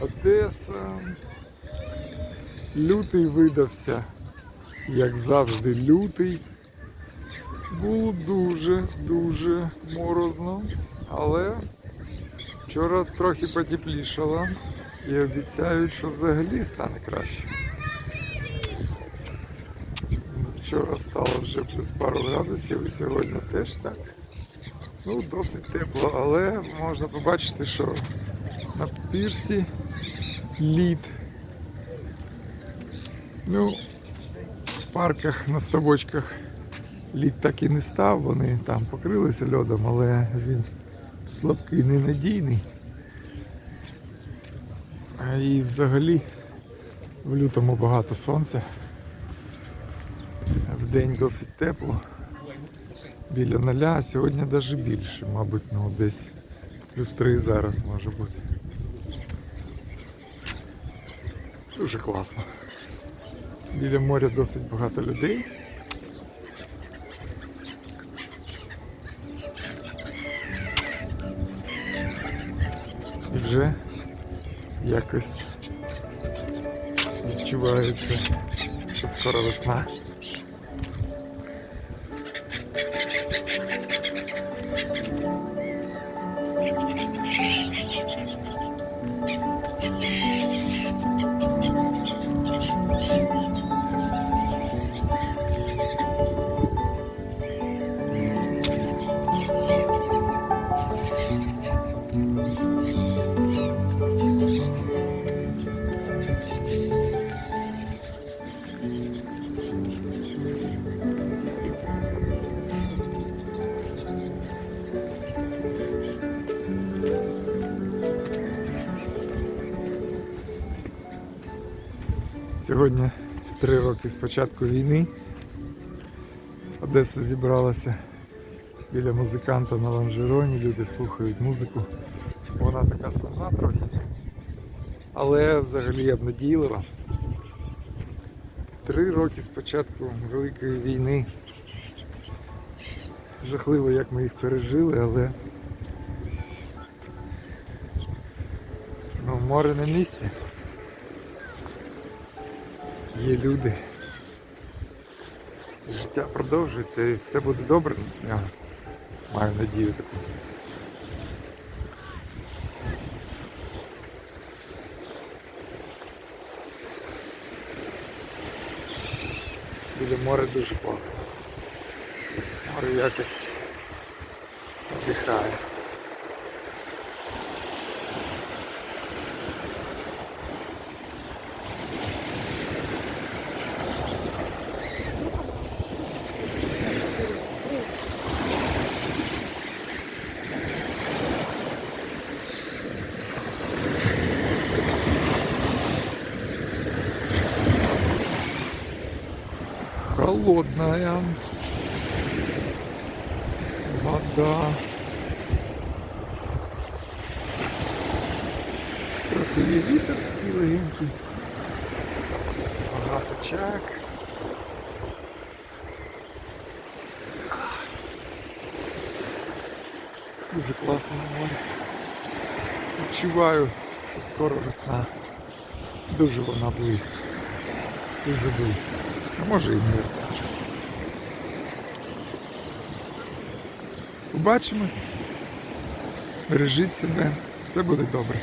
Одеса. Лютий видався, як завжди, лютий. Було дуже-дуже морозно, але вчора трохи потеплішало і обіцяють, що взагалі стане краще. Вчора стало вже плюс пару градусів і сьогодні теж так. Ну, досить тепло, але можна побачити, що на пірсі лід. Ну, в парках на ставочках лід так і не став, вони там покрилися льодом, але він слабкий, ненадійний. І взагалі в лютому багато сонця. В день досить тепло. Біля ноля, а сьогодні навіть більше, мабуть, ну десь плюс 3 зараз може бути. Дуже класно. Біля моря досить багато людей. І вже якось відчувається, що скоро весна. Сьогодні три роки з початку війни. Одеса зібралася біля музиканта на лонжероні, люди слухають музику. Вона така сумна трохи. Але взагалі обнадійлива. Три роки з початку Великої війни. Жахливо, як ми їх пережили, але ну, море на місці. Є люди. Життя продовжується і все буде добре. Я маю надію таку. Біля моря дуже класно. Море якось віддихає. холодная вода. Трохи є вітер такий легенький. Багато чак. Дуже класно на морі. Відчуваю, що скоро весна. Дуже вона близько. Дуже близько. А може і ні. Побачимось. Бережіть себе. Все буде добре.